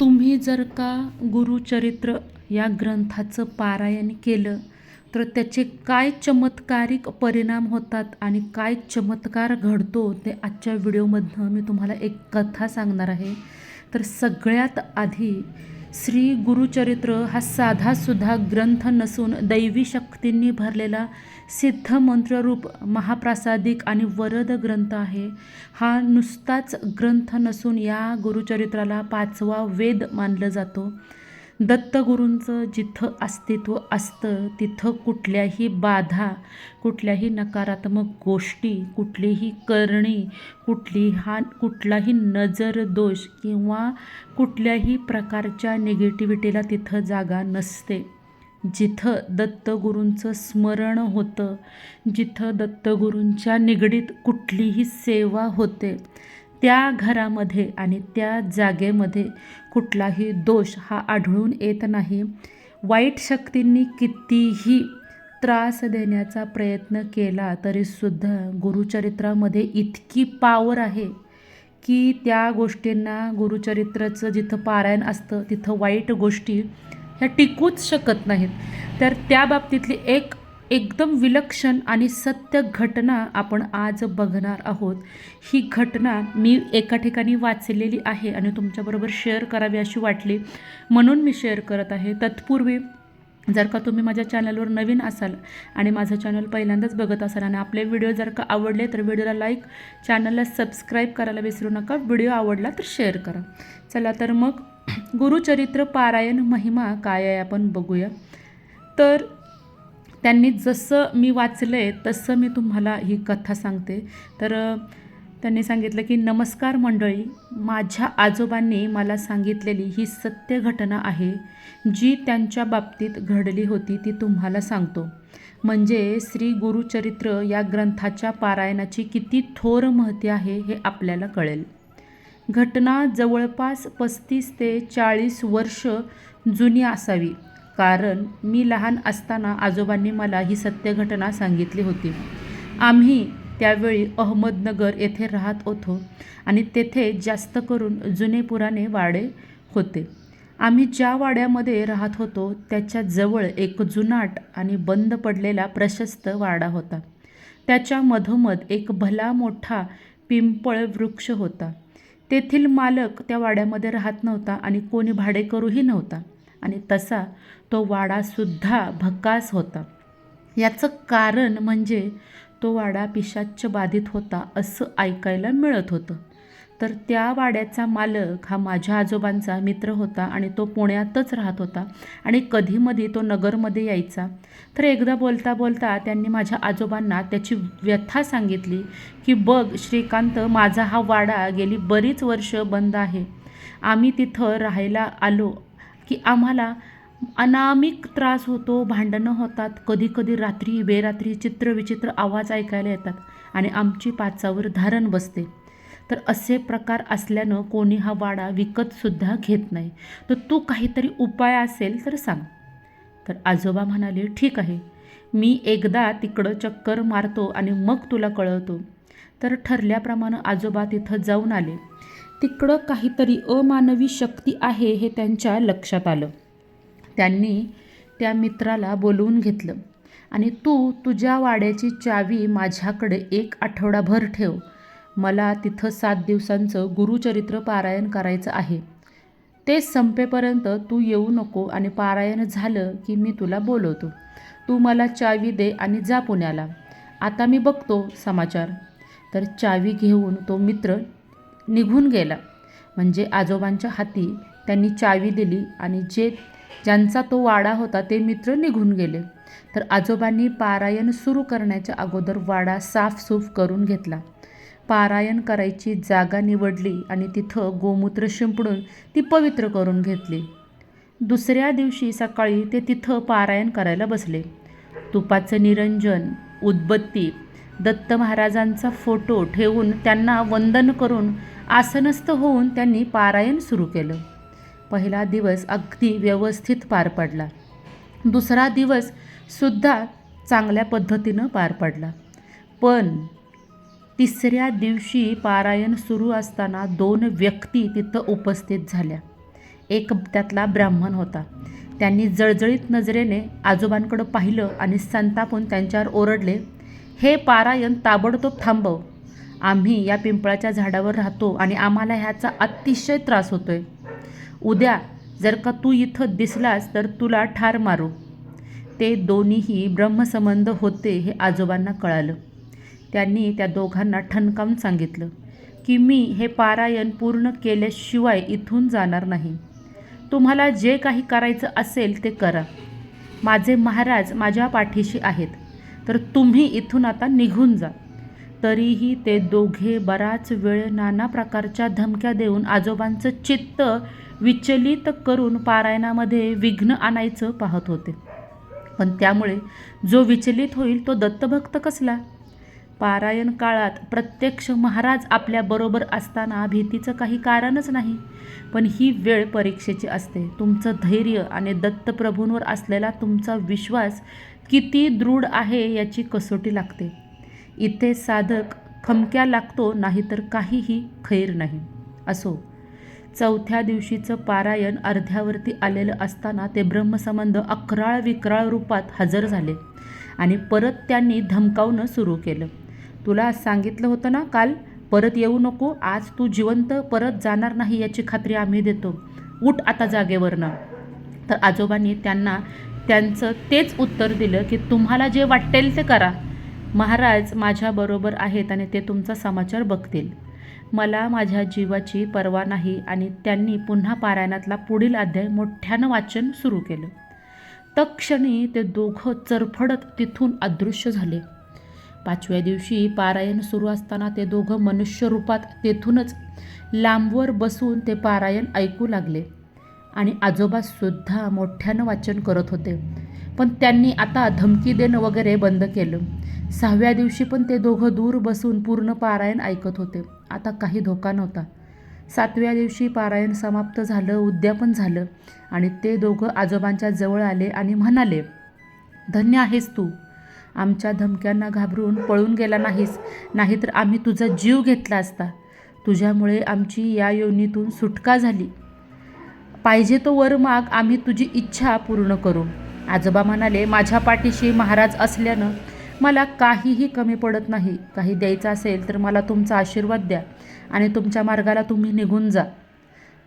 तुम्ही जर का गुरुचरित्र या ग्रंथाचं पारायण केलं तर त्याचे काय चमत्कारिक परिणाम होतात आणि काय चमत्कार घडतो ते आजच्या व्हिडिओमधनं मी तुम्हाला एक कथा सांगणार आहे. तर सगळ्यात आधी श्री गुरुचरित्र हा साधासुद्धा ग्रंथ नसून दैवी शक्तींनी भरलेला सिद्ध मंत्ररूप महाप्रासादिक आणि वरद ग्रंथ आहे. हा नुसताच ग्रंथ नसून या गुरुचरित्राला पाचवा वेद मानलं जातो. दत्तगुरूंचं जिथं अस्तित्व असतं तिथं कुठल्याही बाधा कुठल्याही नकारात्मक गोष्टी कुठलीही करणी कुठली हा कुठलाही नजर दोष किंवा कुठल्याही प्रकारच्या निगेटिव्हिटीला तिथं जागा नसते. जिथं दत्तगुरूंचं स्मरण होतं जिथं दत्तगुरूंच्या निगडीत कुठलीही सेवा होते त्या घरामध्ये आणि त्या जागेमध्ये कुठलाही दोष हा आढळून येत नाही. वाईट शक्तींनी कितीही त्रास देण्याचा प्रयत्न केला तरीसुद्धा गुरुचरित्रामध्ये इतकी पावर आहे की त्या गोष्टींना गुरुचरित्राचं जिथं पारायण असतं तिथं वाईट गोष्टी ह्या टिकूच शकत नाहीत. तर त्या बाबतीतली एक एकदम विलक्षण आणि सत्य घटना आपण आज बघणार आहोत. ही घटना मी एका ठिकाणी वाचलेली आहे आणि तुमच्याबरोबर शेअर करावी अशी वाटली. म्हणून मी शेअर करत आहे. तत्पूर्वी जर का तुम्ही माझ्या चॅनलवर नवीन असाल आणि माझं चॅनल पहिल्यांदाच बघत असाल आणि आपले व्हिडिओ जर का आवडले तर व्हिडिओला लाईक चॅनलला सबस्क्राईब करायला विसरू नका. व्हिडिओ आवडला तर शेअर करा. चला तर मग गुरुचरित्र पारायण महिमा काय आहे आपण बघूया. तर त्यांनी जसं मी वाचलं आहे तसं मी तुम्हाला ही कथा सांगते. तर त्यांनी सांगितलं की नमस्कार मंडळी माझ्या आजोबांनी मला सांगितलेली ही सत्य घटना आहे जी त्यांच्या बाबतीत घडली होती ती तुम्हाला सांगतो. म्हणजे श्री गुरुचरित्र या ग्रंथाच्या पारायणाची किती थोर महती आहे हे आपल्याला कळेल. घटना जवळपास पस्तीस ते चाळीस वर्ष जुनी असावी. कारण मी लहान असताना आजोबांनी मला ही सत्य घटना सांगितली होती. आम्ही त्यावेळी अहमदनगर येथे राहत होतो आणि तेथे जास्त करून जुने पुराणे वाडे होते. आम्ही ज्या वाड्यामध्ये राहत होतो त्याच्याजवळ एक जुनाट आणि बंद पडलेला प्रशस्त वाडा होता. त्याच्या मधोमध एक भला मोठा पिंपळ वृक्ष होता. तेथील मालक त्या वाड्यामध्ये राहत नव्हता आणि कोणी भाडेकरूही नव्हता. आणि तसा तो वाडासुद्धा भकास होता. याचं कारण म्हणजे तो वाडा पिशाच्च बाधित होता असं ऐकायला मिळत होतं. तर त्या वाड्याचा मालक हा माझ्या आजोबांचा मित्र होता आणि तो पुण्यातच राहत होता आणि कधीमधी तो नगरमध्ये यायचा. तर एकदा बोलता बोलता त्यांनी माझ्या आजोबांना त्याची व्यथा सांगितली की बघ श्रीकांत माझा हा वाडा गेली बरीच वर्ष बंद आहे. आम्ही तिथं राहायला आलो की आम्हाला अनामिक त्रास होतो भांडणं होतात कधीकधी रात्री बेरात्री चित्रविचित्र आवाज ऐकायला येतात आणि आमची पाचावर धारण बसते. तर असे प्रकार असल्यानं कोणी हा वाडा विकतसुद्धा घेत नाही. तर तू काहीतरी उपाय असेल तर सांग. तर आजोबा म्हणाले ठीक आहे. मी एकदा तिकडं चक्कर मारतो आणि मग तुला कळवतो. तर ठरल्याप्रमाणे आजोबा तिथं जाऊन आले. तिकडं काहीतरी अमानवी शक्ती आहे हे त्यांच्या लक्षात आलं. त्यांनी त्या मित्राला बोलवून घेतलं. आणि तू तुझ्या वाड्याची चावी माझ्याकडे एक आठवडाभर ठेव. मला तिथं सात दिवसांचं गुरुचरित्र पारायण करायचं आहे. ते संपेपर्यंत तू येऊ नको आणि पारायण झालं की मी तुला बोलवतो. तू मला चावी दे आणि जा पुण्याला. आता मी बघतो समाचार. तर चावी घेऊन तो मित्र निघून गेला. म्हणजे आजोबांच्या हाती त्यांनी चावी दिली आणि जे ज्यांचा तो वाडा होता ते मित्र निघून गेले. तर आजोबांनी पारायण सुरू करण्याच्या अगोदर वाडा साफसूफ करून घेतला. पारायण करायची जागा निवडली आणि तिथं गोमूत्र शिंपडून ती पवित्र करून घेतली. दुसऱ्या दिवशी सकाळी ते तिथं पारायण करायला बसले. तुपाचं निरंजन उदबत्ती दत्त महाराजांचा फोटो ठेवून त्यांना वंदन करून आसनस्थ होऊन त्यांनी पारायण सुरू केलं. पहिला दिवस अगदी व्यवस्थित पार पडला. दुसरा दिवस सुद्धा चांगल्या पद्धतीनं पार पडला. पण तिसऱ्या दिवशी पारायण सुरू असताना दोन व्यक्ती तिथं उपस्थित झाल्या. एक त्यातला ब्राह्मण होता. त्यांनी जळजळीत नजरेने आजोबांकडं पाहिलं आणि संतापून त्यांच्यावर ओरडले हे पारायण ताबडतोब थांबव. आम्ही या पिंपळाच्या झाडावर राहतो आणि आम्हाला ह्याचा अतिशय त्रास होतोय. उद्या जर का तू इथं दिसलास तर तुला ठार मारू. ते दोन्हीही ब्रह्मसंबंध होते हे आजोबांना कळालं. त्यांनी त्या दोघांना ठणकावून सांगितलं की मी हे पारायण पूर्ण केल्याशिवाय इथून जाणार नाही. तुम्हाला जे काही करायचं असेल ते करा. माझे महाराज माझ्या पाठीशी आहेत. तर तुम्ही इथून आता निघून जा. तरीही ते दोघे बराच वेळ नाना प्रकारच्या धमक्या देऊन आजोबांचं चित्त विचलित करून पारायणामध्ये विघ्न आणायचं पाहत होते. पण त्यामुळे जो विचलित होईल तो दत्तभक्त कसला? पारायण काळात प्रत्यक्ष महाराज आपल्याबरोबर असताना भीतीचं काही कारणच नाही. पण ही वेळ परीक्षेची असते. तुमचं धैर्य आणि दत्तप्रभूंवर असलेला तुमचा विश्वास किती दृढ आहे याची कसोटी लागते. इथे साधक खमक्या लागतो नाहीतर काहीही खैर नाही. असो चौथ्या दिवशीचं पारायण अर्ध्यावरती आलेलं असताना ते ब्रह्मसंबंध अकराळ विक्राळ रूपात हजर झाले आणि परत त्यांनी धमकावणं सुरू केलं. तुला सांगितलं होतं ना काल परत येऊ नको आज तू जिवंत परत जाणार नाही याची खात्री आम्ही देतो. उठ आता जागेवरनं. तर आजोबांनी त्यांना त्यांचं तेच उत्तर दिलं की तुम्हाला जे वाटेल ते करा. महाराज माझ्याबरोबर आहेत आणि ते तुमचा समाचार बघतील. मला माझ्या जीवाची पर्वा नाही आणि त्यांनी पुन्हा पारायणातला पुढील अध्याय मोठ्यानं वाचन सुरू केलं. तत्क्षणी ते दोघं चरफडत तिथून अदृश्य झाले. पाचव्या दिवशी पारायण सुरू असताना ते दोघं मनुष्यरूपात तेथूनच लांबवर बसून ते पारायण ऐकू लागले. आणि आजोबासुद्धा मोठ्यानं वाचन करत होते. पण त्यांनी आता धमकी देणं वगैरे बंद केलं. सहाव्या दिवशी पण ते दोघं दूर बसून पूर्ण पारायण ऐकत होते. आता काही धोका नव्हता. सातव्या दिवशी पारायण समाप्त झालं उद्यापन झालं आणि ते दोघं आजोबांच्या जवळ आले आणि म्हणाले धन्य आहेस तू. आमच्या धमक्यांना घाबरून पळून गेला नाहीस. नाहीतर आम्ही तुझा जीव घेतला असता. तुझ्यामुळे आमची या योनीतून सुटका झाली. पाहिजे तो वर माग आम्ही तुझी इच्छा पूर्ण करू. आजोबा म्हणाले माझ्या पाठीशी महाराज असल्यानं मला काहीही कमी पडत नाही. काही द्यायचं असेल तर मला तुमचा आशीर्वाद द्या आणि तुमच्या मार्गाला तुम्ही निघून जा.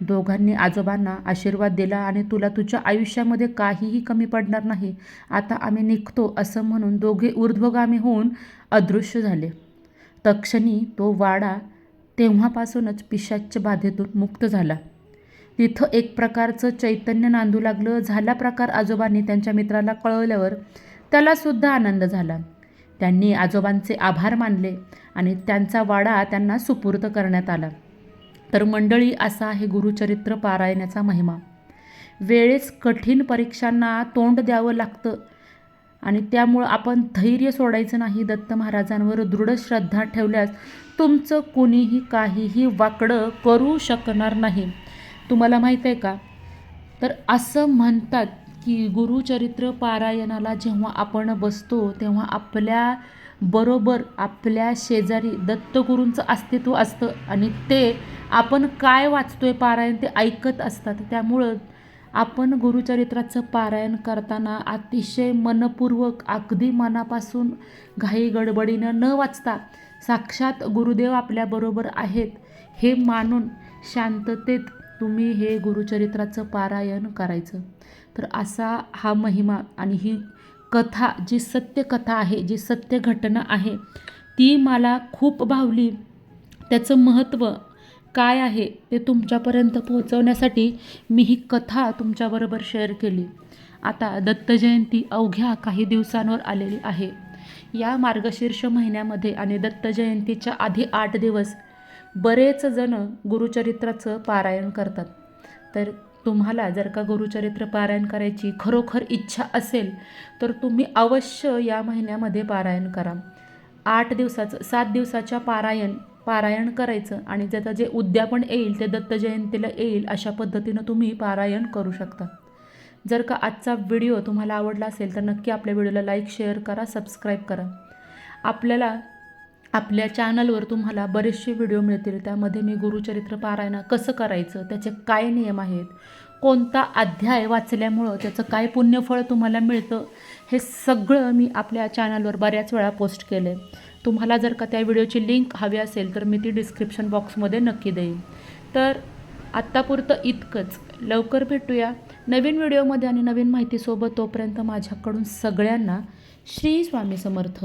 दोघांनी आजोबांना आशीर्वाद दिला आणि तुला तुझ्या आयुष्यामध्ये काहीही कमी पडणार नाही. आता आम्ही निघतो असं म्हणून दोघे ऊर्ध्वगामी होऊन अदृश्य झाले. तक्षणी तो वाडा तेव्हापासूनच पिशाच्य बाधेतून मुक्त झाला. तिथं एक प्रकारचं चैतन्य नांदू लागलं. झाला प्रकार आजोबांनी त्यांच्या मित्राला कळवल्यावर त्यालासुद्धा आनंद झाला. त्यांनी आजोबांचे आभार मानले आणि त्यांचा वाडा त्यांना सुपूर्द करण्यात आला. तर मंडळी असा आहे गुरुचरित्र पारायणाचा महिमा. वेळेस कठीण परीक्षांना तोंड द्यावं लागतं आणि त्यामुळं आपण धैर्य सोडायचं नाही. दत्त महाराजांवर दृढ श्रद्धा ठेवल्यास तुमचं कुणीही काहीही वाकडं करू शकणार नाही. तुम्हाला माहीत आहे का? तर असं म्हणतात की गुरुचरित्र पारायणाला जेव्हा आपण बसतो तेव्हा आपल्या बरोबर आपल्या शेजारी दत्तगुरूंचं अस्तित्व असतं आणि ते आपण काय वाचतोय पारायण ते ऐकत असतात. त्यामुळं आपण गुरुचरित्राचं पारायण करताना अतिशय मनपूर्वक अगदी मनापासून घाई गडबडीनं न वाचता साक्षात गुरुदेव आपल्याबरोबर आहेत हे मानून शांततेत तुम्ही हे गुरुचरित्राचं पारायण करायचं. तर असा हा महिमा आणि ही कथा जी सत्य कथा आहे जी सत्य घटना आहे ती मला खूप भावली. त्याचं महत्त्व काय आहे ते तुमच्यापर्यंत पोहोचवण्यासाठी मी ही कथा तुमच्याबरोबर शेअर केली. आता दत्तजयंती अवघ्या काही दिवसांवर आलेली आहे. या मार्गशीर्ष महिन्यामध्ये आणि दत्तजयंतीच्या आधी आठ दिवस बरेच जण गुरुचरित्राचं पारायण करतात. तर तुम्हाला जर का गुरुचरित्र पारायण करायची खरोखर इच्छा असेल तर तुम्ही अवश्य या महिन्यामध्ये पारायण करा. आठ दिवसाचं सात दिवसाच्या पारायण पारायण करायचं आणि त्याचं जे उद्यापन येईल ते दत्त जयंतीला येईल अशा पद्धतीनं तुम्ही पारायण करू शकता. जर का आजचा व्हिडिओ तुम्हाला आवडला असेल तर नक्की आपल्या व्हिडिओला लाईक शेअर करा सबस्क्राईब करा. आपल्याला आपल्या चॅनलवर तुम्हाला बरेचसे व्हिडिओ मिळतील. त्यामध्ये मी गुरुचरित्र पारायण कसं करायचं त्याचे काय नियम आहेत कोणता अध्याय वाचल्यामुळं त्याचं काय पुण्यफळ तुम्हाला मिळतं हे सगळं मी आपल्या चॅनलवर बऱ्याच वेळा पोस्ट केलं आहे तुम्हाला जर का त्या व्हिडिओची लिंक हवी असेल तर मी ती डिस्क्रिप्शन बॉक्समध्ये नक्की देईन. तर आत्तापुरतं इतकंच. लवकर भेटूया. नवीन व्हिडिओमध्ये आणि नवीन माहितीसोबत तोपर्यंत माझ्याकडून सगळ्यांना श्री स्वामी समर्थ.